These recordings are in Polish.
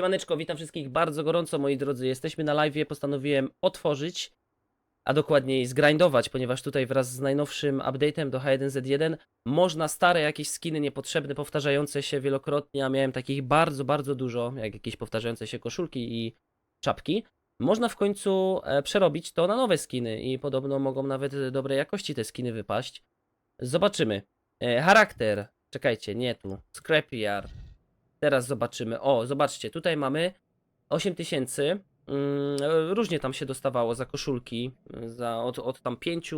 Siemaneczko, witam wszystkich bardzo gorąco, moi drodzy. Jesteśmy na live, postanowiłem otworzyć, a dokładniej zgrindować, ponieważ tutaj wraz z najnowszym update'em do H1Z1 można stare jakieś skiny niepotrzebne, powtarzające się wielokrotnie, a miałem takich bardzo, bardzo dużo, jak jakieś powtarzające się koszulki i czapki. Można w końcu e, przerobić to na nowe skiny i podobno mogą nawet dobrej jakości te skiny wypaść. Zobaczymy. E, charakter. Czekajcie, nie tu. Scrapyard. Teraz zobaczymy. O, zobaczcie, tutaj mamy 8000. Mm, różnie tam się dostawało za koszulki. Za, od, od tam 5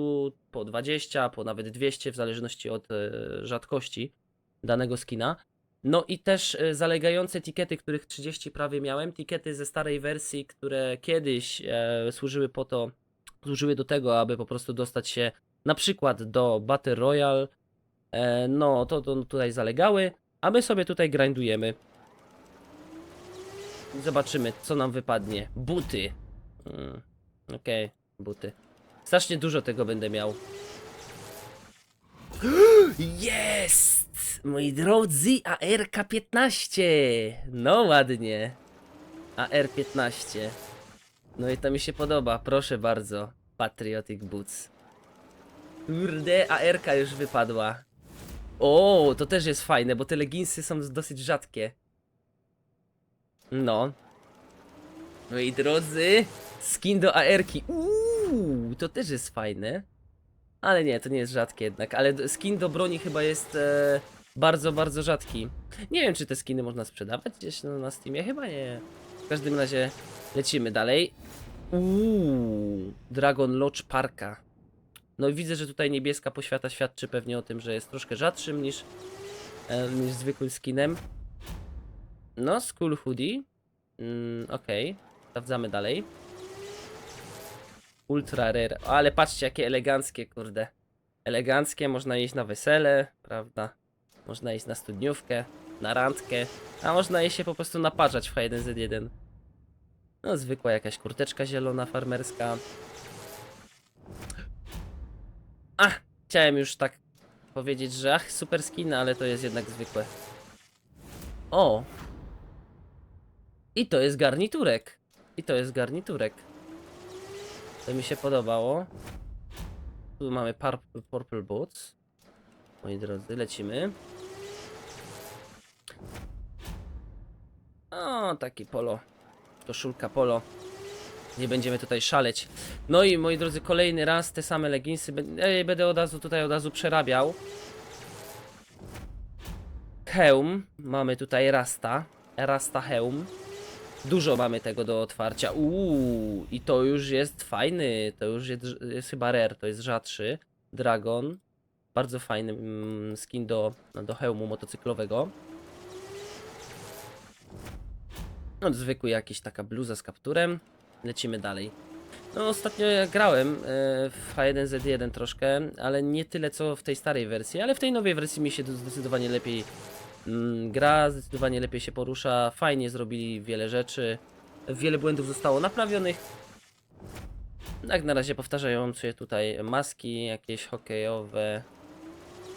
po 20, po nawet 200, w zależności od e, rzadkości danego skina. No i też e, zalegające tikety, których 30 prawie miałem. Tikety ze starej wersji, które kiedyś e, służyły po to, służyły do tego, aby po prostu dostać się na przykład do Battle Royale. No to, to tutaj zalegały. A my sobie tutaj grindujemy. Zobaczymy, co nam wypadnie. Buty. Mm, Okej, buty. Strasznie dużo tego będę miał. Jest! Moi drodzy, AR-15. No ładnie. AR-15. No i to mi się podoba, proszę bardzo. Patriotic Boots. Kurde, AR-ka już wypadła. O, to też jest fajne, bo te leginsy są dosyć rzadkie. No. Moi drodzy, skin do AR-ki. Uuu, to też jest fajne. Ale nie, to nie jest rzadkie jednak. Ale skin do broni chyba jest e, bardzo, bardzo rzadki. Nie wiem, czy te skiny można sprzedawać gdzieś no, na Steamie. Chyba nie. W każdym razie lecimy dalej. Uuu, Dragon Lodge Parka. No i widzę, że tutaj niebieska poświata świadczy pewnie o tym, że jest troszkę rzadszym niż, e, niż zwykłym skinem. No, Skull Hoodie. Mm, Okej, sprawdzamy dalej. Ultra Rare. Ale patrzcie, jakie eleganckie, kurde. Eleganckie, można iść na wesele, prawda? Można iść na studniówkę, na randkę, a można iść się po prostu naparzać w H1Z1. No, zwykła jakaś kurteczka zielona, farmerska. Ach, chciałem już tak powiedzieć, że ach, super skin, ale to jest jednak zwykłe. O! I to jest garniturek. I to jest garniturek. To mi się podobało. Tu mamy purple, boots. Moi drodzy, lecimy. O, taki polo. Koszulka polo. Nie będziemy tutaj szaleć. No i moi drodzy, kolejny raz te same leginsy. Ja będę od razu tutaj od razu przerabiał. Hełm. Mamy tutaj Rasta. Rasta hełm. Dużo mamy tego do otwarcia. Uuu, i to już jest fajny. To już jest, jest chyba rare, to jest rzadszy. Dragon. Bardzo fajny mm, skin do, do hełmu motocyklowego. No, zwykły jakiś taka bluza z kapturem. Lecimy dalej. No, ostatnio ja grałem e, w H1Z1 troszkę, ale nie tyle co w tej starej wersji, ale w tej nowej wersji mi się zdecydowanie lepiej mm, gra, zdecydowanie lepiej się porusza. Fajnie zrobili wiele rzeczy. Wiele błędów zostało naprawionych. Jak na razie powtarzają się tutaj maski jakieś hokejowe.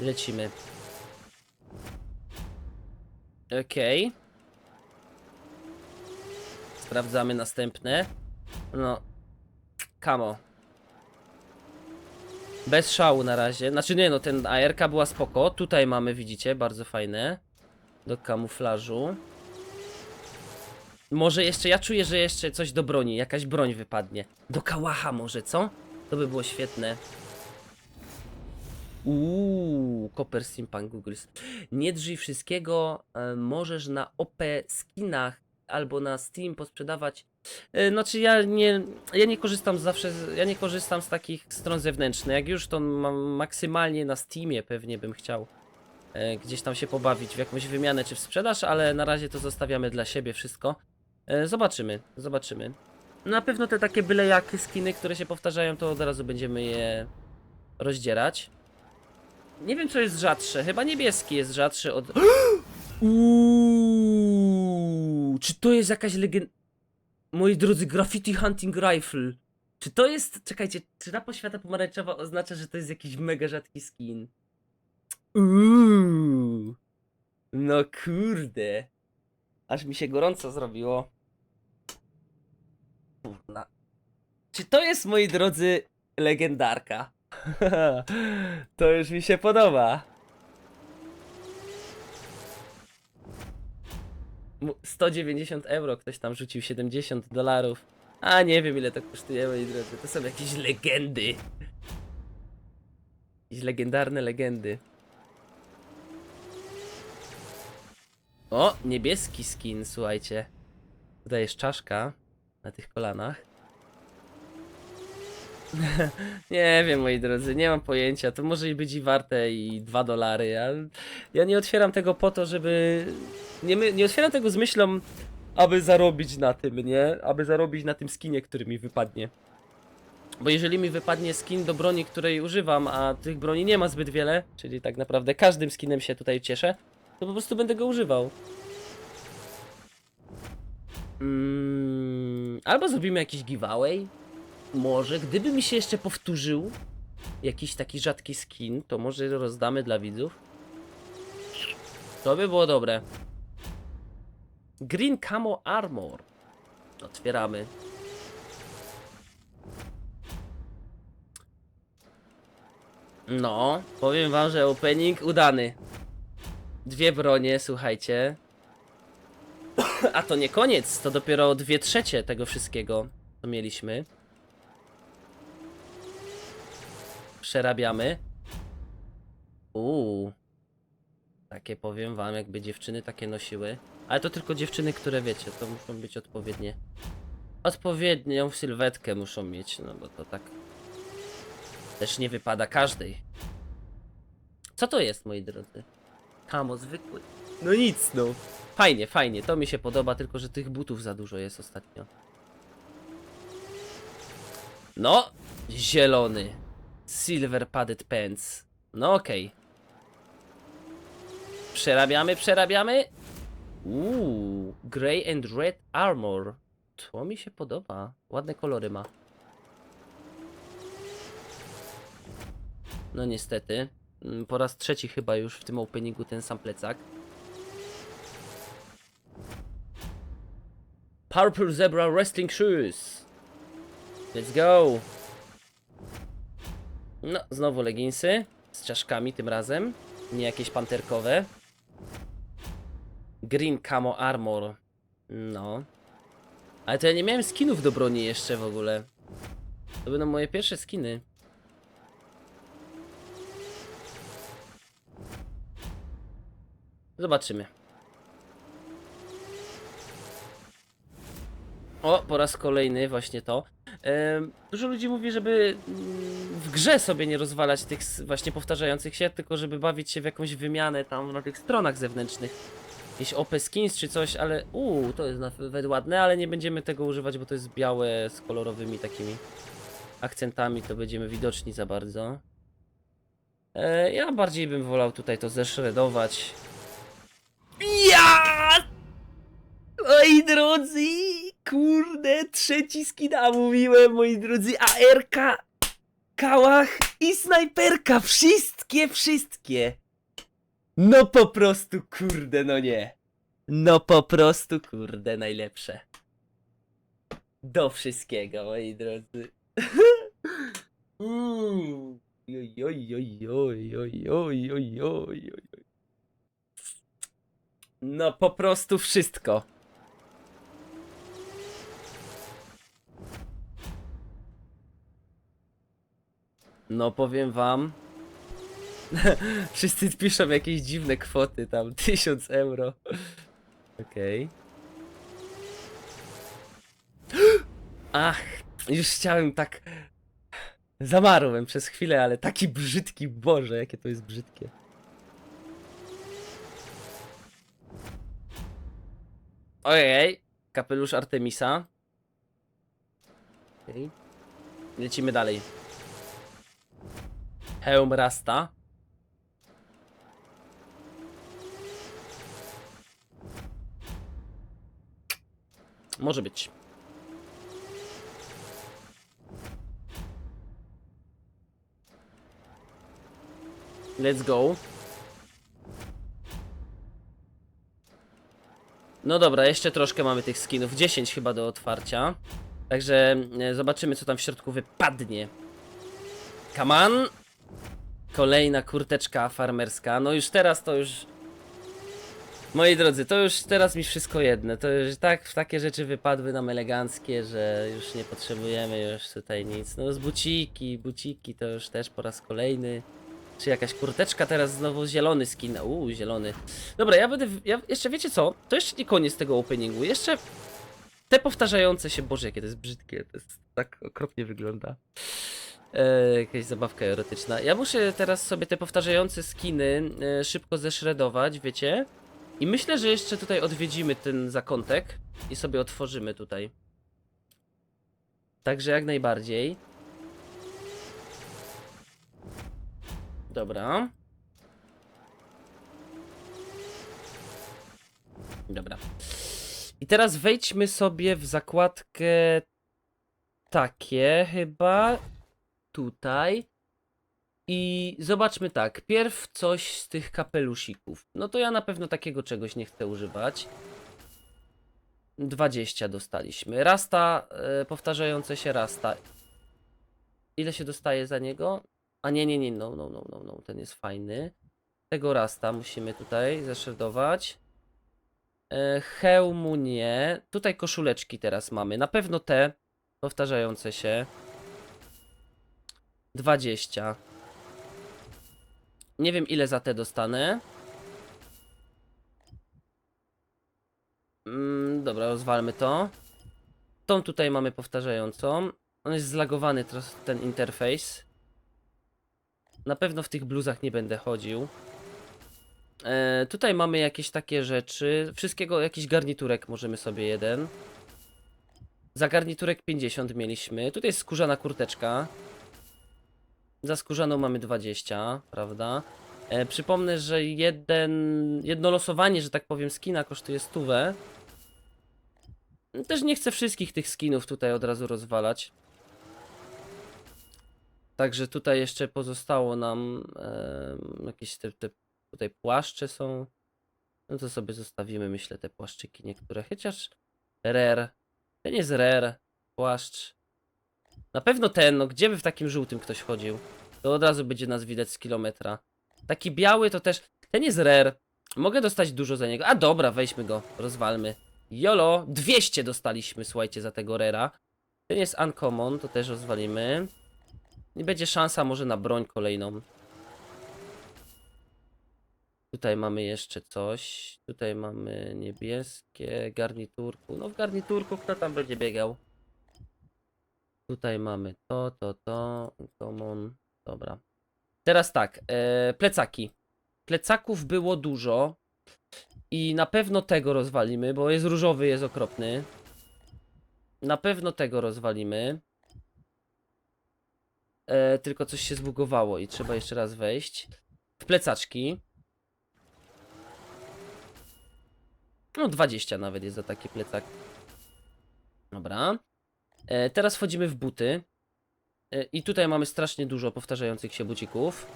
Lecimy. Okej. Sprawdzamy następne. No. Kamo. Bez szału na razie. Znaczy nie no, ten ARK była spoko. Tutaj mamy, widzicie, bardzo fajne. Do kamuflażu. Może jeszcze, ja czuję, że jeszcze coś do broni, jakaś broń wypadnie. Do kałacha może, co? To by było świetne. Uuu, Copper Steampunk Googles. Nie drżyj wszystkiego, e, możesz na OP skinach albo na Steam posprzedawać. E, Znaczy ja nie, ja nie korzystam zawsze, z- ja nie korzystam z takich stron zewnętrznych. Jak już to mam maksymalnie na Steamie pewnie bym chciał e, gdzieś tam się pobawić w jakąś wymianę czy w sprzedaż, ale na razie to zostawiamy dla siebie wszystko. E, Zobaczymy, zobaczymy. Na pewno te takie byle jakie skiny, które się powtarzają, to od razu będziemy je rozdzierać. Nie wiem co jest rzadsze, chyba niebieski jest rzadszy od... Uuu, czy to jest jakaś legenda... Moi drodzy, graffiti hunting rifle. Czy to jest... Czekajcie, czy ta poświata pomarańczowa oznacza, że to jest jakiś mega rzadki skin? Uuu. No kurde. Aż mi się gorąco zrobiło. Kurna. Czy to jest, moi drodzy, legendarka? to już mi się podoba. 190 euro, ktoś tam rzucił 70 dolarów. A nie wiem ile to kosztuje, moi drodzy. To są jakieś legendy. Jakieś legendarne legendy. O, niebieski skin, słuchajcie. Tutaj jest czaszka na tych kolanach. nie wiem, moi drodzy, nie mam pojęcia. To może być i warte i 2 dolary. Ja, ja nie otwieram tego po to, żeby. Nie, nie otwieram tego z myślą, aby zarobić na tym, nie? Aby zarobić na tym skinie, który mi wypadnie. Bo jeżeli mi wypadnie skin do broni, której używam, a tych broni nie ma zbyt wiele, czyli tak naprawdę każdym skinem się tutaj cieszę, to po prostu będę go używał. Mm, albo zrobimy jakiś giveaway. Może, gdyby mi się jeszcze powtórzył jakiś taki rzadki skin, to może rozdamy dla widzów. To by było dobre. Green Camo Armor. Otwieramy. No, powiem wam, że opening udany. Dwie bronie, słuchajcie. A to nie koniec, to dopiero dwie trzecie tego wszystkiego, co mieliśmy. Przerabiamy. Uuu. Takie powiem wam, jakby dziewczyny takie nosiły. Ale to tylko dziewczyny, które wiecie, to muszą być odpowiednie. Odpowiednią sylwetkę muszą mieć, no bo to tak też nie wypada każdej. Co to jest, moi drodzy? Kamo zwykły. No nic, no. Fajnie, fajnie, to mi się podoba, tylko że tych butów za dużo jest ostatnio. No, zielony. Silver padded pants. No okej. Przerabiamy, przerabiamy. Uuu, grey and red armor. To mi się podoba. Ładne kolory ma. No niestety. Mm, Po raz trzeci chyba już w tym openingu ten sam plecak. Purple Zebra Wrestling Shoes. Let's go. No, znowu leginsy. Z czaszkami tym razem. Nie jakieś panterkowe. Green Camo Armor. No. Ale to ja nie miałem skinów do broni jeszcze w ogóle. To będą moje pierwsze skiny. Zobaczymy. O, po raz kolejny właśnie to. Dużo ludzi mówi, żeby mm, w grze sobie nie rozwalać tych właśnie powtarzających się, tylko żeby bawić się w jakąś wymianę tam na tych stronach zewnętrznych. Jakieś OP skins czy coś, ale uuu, to jest nawet ładne, ale nie będziemy tego używać, bo to jest białe z kolorowymi takimi akcentami, to będziemy widoczni za bardzo. E, ja bardziej bym wolał tutaj to zeszredować. Ja! Moi drodzy, kurde, trzeci skina mówiłem, moi drodzy, ARK, kałach i snajperka, wszystkie, wszystkie. No po prostu, kurde, no nie. No po prostu, kurde, najlepsze. Do wszystkiego, moi drodzy. Oj, oj, oj, oj, oj, oj, oj, oj, oj. No po prostu wszystko. No powiem wam. Wszyscy piszą jakieś dziwne kwoty tam, 1000 euro. Okej. Ach, już chciałem tak. Zamarłem przez chwilę, ale taki brzydki, Boże, jakie to jest brzydkie. Ojej, kapelusz Artemisa. Okej. Lecimy dalej. Hełm Rasta. Może być. Let's go. No dobra, jeszcze troszkę mamy tych skinów. 10 chyba do otwarcia. Także e, zobaczymy, co tam w środku wypadnie. Come on! Kolejna kurteczka farmerska. No już teraz to już... Moi drodzy, to już teraz mi wszystko jedno. To już tak, takie rzeczy wypadły nam eleganckie, że już nie potrzebujemy już tutaj nic. No z buciki, buciki to już też po raz kolejny. Czy jakaś kurteczka teraz znowu zielony skin. Uuu, zielony. Dobra, ja będę. Ja, jeszcze wiecie co? To jeszcze nie koniec tego openingu. Jeszcze te powtarzające się. Boże, jakie to jest brzydkie. To jest tak okropnie wygląda. E, jakaś zabawka erotyczna. Ja muszę teraz sobie te powtarzające skiny e, szybko zeszredować, wiecie? I myślę, że jeszcze tutaj odwiedzimy ten zakątek i sobie otworzymy tutaj. Także jak najbardziej. Dobra. Dobra. I teraz wejdźmy sobie w zakładkę takie chyba tutaj. I zobaczmy tak, pierw coś z tych kapelusików. No to ja na pewno takiego czegoś nie chcę używać. 20 dostaliśmy. Rasta, e, powtarzające się rasta. Ile się dostaje za niego? A nie, nie, nie, no, no, no, no, no, ten jest fajny. Tego rasta musimy tutaj zeszredować. E, hełmu nie. Tutaj koszuleczki teraz mamy. Na pewno te powtarzające się. 20. Nie wiem ile za te dostanę. Mm, dobra, rozwalmy to. Tą tutaj mamy powtarzającą. On jest zlagowany ten interfejs. Na pewno w tych bluzach nie będę chodził. E, tutaj mamy jakieś takie rzeczy. Wszystkiego, jakiś garniturek możemy sobie jeden. Za garniturek 50 mieliśmy. Tutaj jest skórzana kurteczka. Za skórzaną mamy 20, prawda? E, przypomnę, że jeden, jedno losowanie, że tak powiem, skina kosztuje stówę. Też nie chcę wszystkich tych skinów tutaj od razu rozwalać. Także tutaj jeszcze pozostało nam em, jakieś te, te tutaj płaszcze są. No to sobie zostawimy, myślę, te płaszczyki niektóre. Chociaż rare. Ten jest rare. Płaszcz. Na pewno ten, no gdzie by w takim żółtym ktoś chodził? To od razu będzie nas widać z kilometra. Taki biały to też. Ten jest rare. Mogę dostać dużo za niego. A dobra, weźmy go, rozwalmy. Jolo, 200 dostaliśmy, słuchajcie, za tego rera. Ten jest uncommon, to też rozwalimy. I będzie szansa może na broń kolejną. Tutaj mamy jeszcze coś. Tutaj mamy niebieskie, garniturku. No w garniturku kto tam będzie biegał? Tutaj mamy to, to, to. Common. Dobra. Teraz tak, e, plecaki. Plecaków było dużo. I na pewno tego rozwalimy, bo jest różowy, jest okropny. Na pewno tego rozwalimy. E, tylko coś się zbugowało i trzeba jeszcze raz wejść. W plecaczki. No 20 nawet jest za taki plecak. Dobra. E, teraz wchodzimy w buty. E, I tutaj mamy strasznie dużo powtarzających się bucików.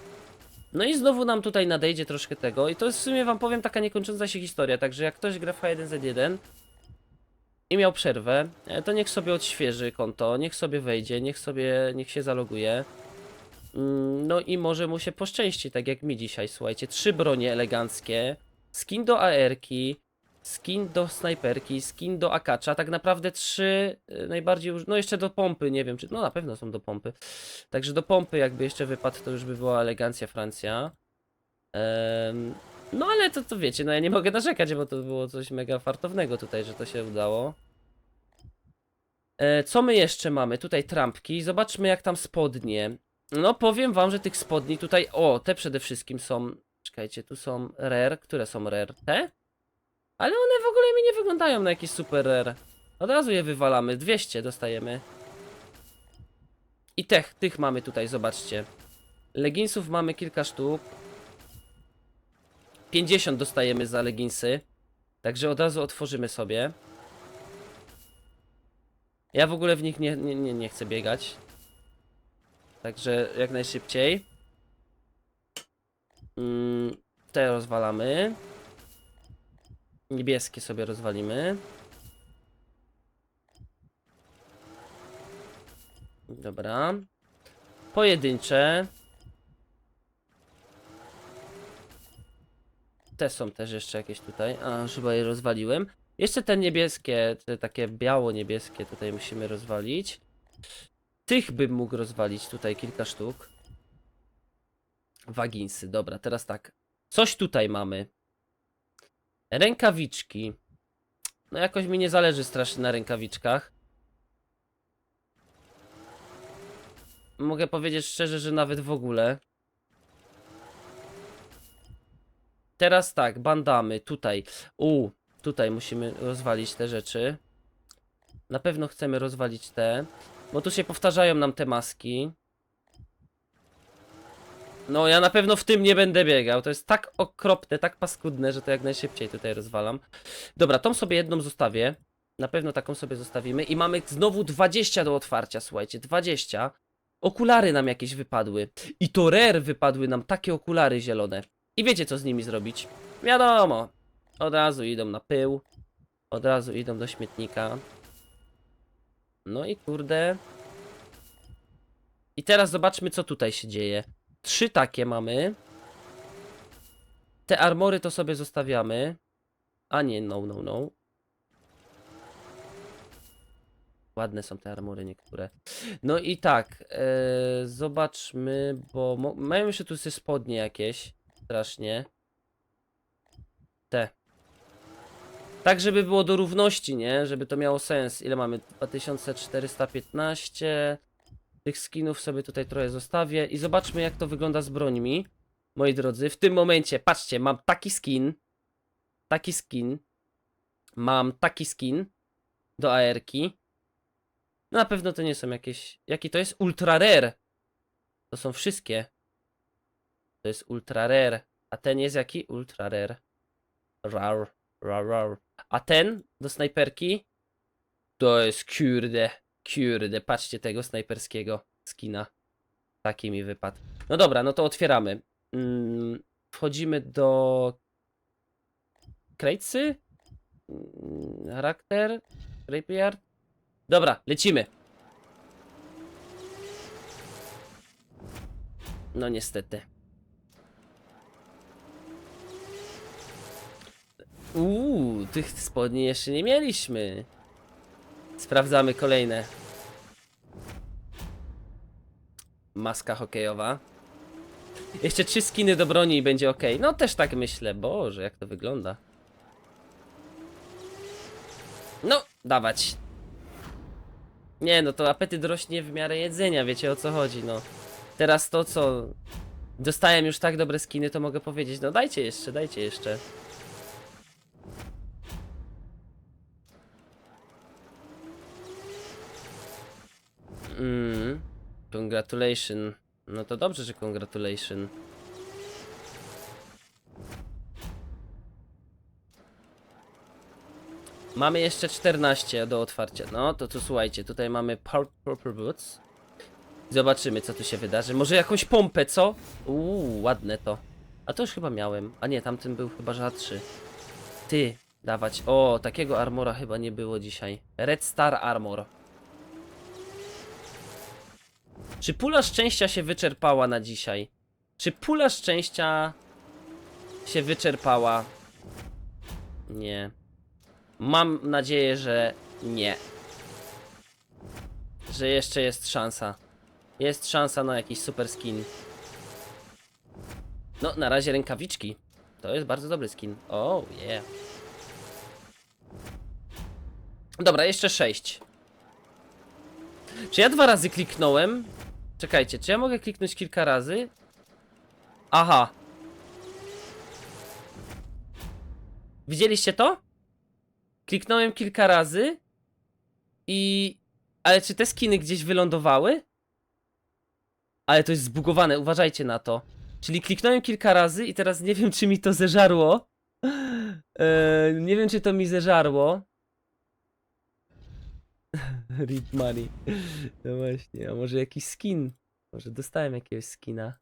No i znowu nam tutaj nadejdzie troszkę tego. I to jest w sumie wam powiem taka niekończąca się historia. Także jak ktoś gra w H1Z1 i miał przerwę, e, to niech sobie odświeży konto, niech sobie wejdzie, niech sobie, niech się zaloguje. Mm, No i może mu się poszczęści, tak jak mi dzisiaj, słuchajcie. Trzy bronie eleganckie, skin do AR-ki, skin do snajperki, skin do akacza, tak naprawdę trzy y, najbardziej, no jeszcze do pompy, nie wiem czy, no na pewno są do pompy. Także do pompy jakby jeszcze wypadł, to już by była elegancja Francja. Em, no ale to, to wiecie, no ja nie mogę narzekać, bo to było coś mega fartownego tutaj, że to się udało. E, co my jeszcze mamy? Tutaj trampki. Zobaczmy jak tam spodnie. No powiem wam, że tych spodni tutaj, o, te przede wszystkim są, czekajcie, tu są rare, które są rare? Te? Ale one w ogóle mi nie wyglądają na jakieś super rare. Od razu je wywalamy, 200 dostajemy. I tych, tych mamy tutaj, zobaczcie. Leginsów mamy kilka sztuk. 50 dostajemy za leginsy. Także od razu otworzymy sobie. Ja w ogóle w nich nie, nie, nie, nie chcę biegać. Także jak najszybciej. Mm, te rozwalamy. Niebieskie sobie rozwalimy. Dobra. Pojedyncze. Te są też jeszcze jakieś tutaj. A, chyba je rozwaliłem. Jeszcze te niebieskie, te takie biało-niebieskie tutaj musimy rozwalić. Tych bym mógł rozwalić tutaj kilka sztuk. Waginsy, dobra, teraz tak. Coś tutaj mamy. Rękawiczki. No jakoś mi nie zależy strasznie na rękawiczkach. Mogę powiedzieć szczerze, że nawet w ogóle. Teraz tak, bandamy, tutaj. U, tutaj musimy rozwalić te rzeczy. Na pewno chcemy rozwalić te, bo tu się powtarzają nam te maski. No, ja na pewno w tym nie będę biegał. To jest tak okropne, tak paskudne, że to jak najszybciej tutaj rozwalam. Dobra, tą sobie jedną zostawię. Na pewno taką sobie zostawimy. I mamy znowu 20 do otwarcia, słuchajcie, 20. Okulary nam jakieś wypadły. I to rare wypadły nam takie okulary zielone. I wiecie co z nimi zrobić? Wiadomo. Od razu idą na pył. Od razu idą do śmietnika. No i kurde. I teraz zobaczmy co tutaj się dzieje. Trzy takie mamy. Te armory to sobie zostawiamy. A nie, no, no, no. Ładne są te armory niektóre. No i tak, e, zobaczmy, bo mają jeszcze tu spodnie jakieś, strasznie. Te. Tak, żeby było do równości, nie? Żeby to miało sens. Ile mamy? 2415. Tych skinów sobie tutaj trochę zostawię i zobaczmy jak to wygląda z brońmi. Moi drodzy, w tym momencie, patrzcie, mam taki skin. Taki skin. Mam taki skin do AR-ki. No na pewno to nie są jakieś. Jaki to jest? Ultra rare. To są wszystkie. To jest ultra rare. A ten jest jaki? Ultra rare. Rar, rar, rar. A ten do snajperki? To jest kurde. Kurde, patrzcie tego snajperskiego skina. Taki mi wypadł. No dobra, no to otwieramy. Mm, wchodzimy do. Krejcy? Mm, Charakter? Scrapyard? Dobra, lecimy. No niestety. Uuu, tych spodni jeszcze nie mieliśmy. Sprawdzamy kolejne. Maska hokejowa. Jeszcze trzy skiny do broni i będzie ok. No też tak myślę. Boże, jak to wygląda. No, dawać. Nie, no to apetyt rośnie w miarę jedzenia, wiecie o co chodzi, no. Teraz to co. Dostałem już tak dobre skiny, to mogę powiedzieć, no dajcie jeszcze, dajcie jeszcze. Mm, congratulation. No to dobrze, że congratulation. Mamy jeszcze 14 do otwarcia. No to tu słuchajcie, tutaj mamy Pur- Purple Boots. Zobaczymy co tu się wydarzy. Może jakąś pompę, co? Uuu, ładne to. A to już chyba miałem. A nie, tamten był chyba rzadszy. Ty, dawać. O, takiego armora chyba nie było dzisiaj. Red Star Armor. Czy pula szczęścia się wyczerpała na dzisiaj? Czy pula szczęścia się wyczerpała? Nie. Mam nadzieję, że nie. Że jeszcze jest szansa. Jest szansa na jakiś super skin. No, na razie rękawiczki. To jest bardzo dobry skin. Oh, yeah. Dobra, jeszcze sześć. Czy ja dwa razy kliknąłem? Czekajcie, czy ja mogę kliknąć kilka razy? Aha. Widzieliście to? Kliknąłem kilka razy i... Ale czy te skiny gdzieś wylądowały? Ale to jest zbugowane, uważajcie na to. Czyli kliknąłem kilka razy i teraz nie wiem, czy mi to zeżarło. Eee, nie wiem, czy to mi zeżarło. Rip money. No właśnie, a może jakiś skin? Może dostałem jakiegoś skina.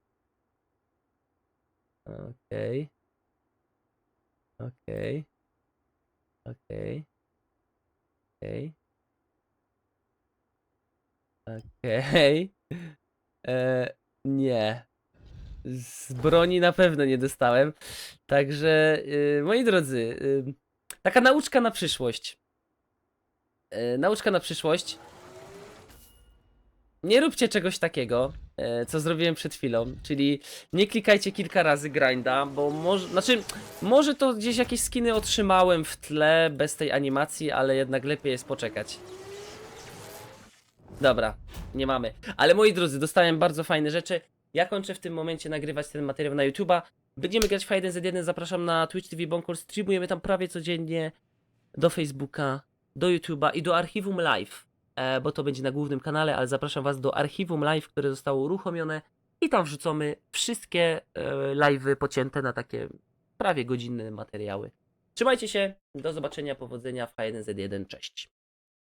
Okej. Okej. Okej. Okej. Okej. E, Nie. Z broni na pewno nie dostałem. Także, y, moi drodzy, y, taka nauczka na przyszłość. E, Nauczka na przyszłość. Nie róbcie czegoś takiego, e, co zrobiłem przed chwilą, czyli nie klikajcie kilka razy grinda, bo może, znaczy, może to gdzieś jakieś skiny otrzymałem w tle bez tej animacji, ale jednak lepiej jest poczekać. Dobra, nie mamy. Ale moi drodzy, dostałem bardzo fajne rzeczy. Ja kończę w tym momencie nagrywać ten materiał na YouTube'a. Będziemy grać w H1Z1, zapraszam na Twitch TV Bonkol, streamujemy tam prawie codziennie do Facebooka, do YouTube'a i do Archiwum Live, e, bo to będzie na głównym kanale, ale zapraszam was do Archiwum Live, które zostało uruchomione i tam wrzucamy wszystkie e, live'y pocięte na takie prawie godzinne materiały. Trzymajcie się, do zobaczenia, powodzenia w H1Z1, cześć.